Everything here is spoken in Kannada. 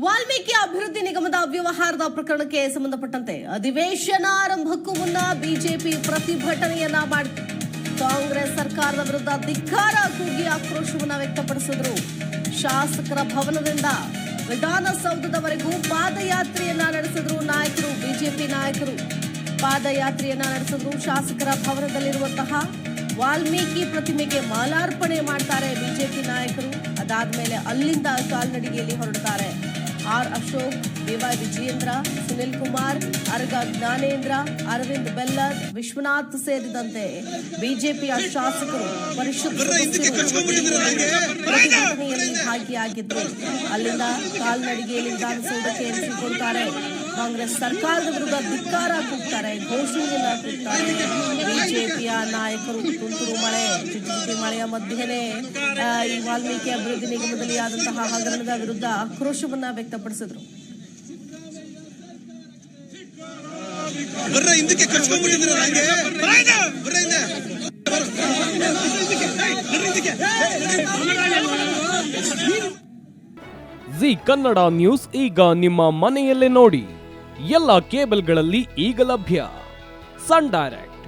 ವಾಲ್ಮೀಕಿ ಅಭಿವೃದ್ಧಿ ನಿಗಮದ ಅವ್ಯವಹಾರದ ಪ್ರಕರಣಕ್ಕೆ ಸಂಬಂಧಪಟ್ಟಂತೆ ಅಧಿವೇಶನ ಆರಂಭಕ್ಕೂ ಮುನ್ನ ಬಿಜೆಪಿ ಪ್ರತಿಭಟನೆಯನ್ನ ಮಾಡಿತು ಕಾಂಗ್ರೆಸ್ ಸರ್ಕಾರದ ವಿರುದ್ಧ ಧಿಕ್ಕಾರ ಕೂಗಿ ಆಕ್ರೋಶವನ್ನ ವ್ಯಕ್ತಪಡಿಸಿದ್ರು. ಶಾಸಕರ ಭವನದಿಂದ ವಿಧಾನಸೌಧದವರೆಗೂ ಪಾದಯಾತ್ರೆಯನ್ನ ನಡೆಸಿದ್ರು ನಾಯಕರು, ಬಿಜೆಪಿ ನಾಯಕರು. ಪಾದಯಾತ್ರೆಯನ್ನ ನಡೆಸಿದ್ರು ಶಾಸಕರ ಭವನದಲ್ಲಿರುವಂತಹ ವಾಲ್ಮೀಕಿ ಪ್ರತಿಮೆಗೆ ಮಾಲಾರ್ಪಣೆ ಮಾಡ್ತಾರೆ ಬಿಜೆಪಿ ನಾಯಕರು. ಅದಾದ್ಮೇಲೆ ಅಲ್ಲಿಂದ ಕಾಲ್ನಡಿಗೆಯಲ್ಲಿ ಹೊರಡ್ತಾರೆ. R Ashok D Y Vijayendra Sunil Kumar Araga Jnanendra Arvind Bellad Vishwanath ಸೇರಿದಂತೆ ಬಿಜೆಪಿಯ ಶಾಸಕರು ಪರಿಷತ್ ಪ್ರತಿಭಟನೆಯಲ್ಲಿ ಭಾಗಿಯಾಗಿದ್ರು. ಅಲ್ಲಿಂದ ಕಾಲ್ನಡಿಗೆಯಲ್ಲಿ ವಿಧಾನಸೌಧಕ್ಕೆ ಎನಿಸಿಕೊಳ್ತಾರೆ ಕಾಂಗ್ರೆಸ್ ಸರ್ಕಾರದ ವಿರುದ್ಧ ಧಿಕ್ಕಾರ ಕೂಗ್ತಾರೆ ಘೋಷಣೆಯನ್ನ ಕೂಗ್ತಾರೆ. ಬಿಜೆಪಿಯ ನಾಯಕರು ತುಂತುರು ಮಳೆ ಜಿಟಿ ಮಳೆಯ ಮಧ್ಯೆನೇ ಈ ವಾಲ್ಮೀಕಿ ಅಭಿವೃದ್ಧಿ ನಿಗಮದಲ್ಲಿ ಆದಂತಹ ಹಗರಣದ ವಿರುದ್ಧ ಆಕ್ರೋಶವನ್ನ ವ್ಯಕ್ತಪಡಿಸಿದ್ರು. ಜಿ ಕನ್ನಡ ನ್ಯೂಸ್ ಈಗ ನಿಮ್ಮ ಮನೆಯಲ್ಲೇ ನೋಡಿ. ಎಲ್ಲ ಕೇಬಲ್ಗಳಲ್ಲಿ ಈಗ ಲಭ್ಯ. Sun Direct.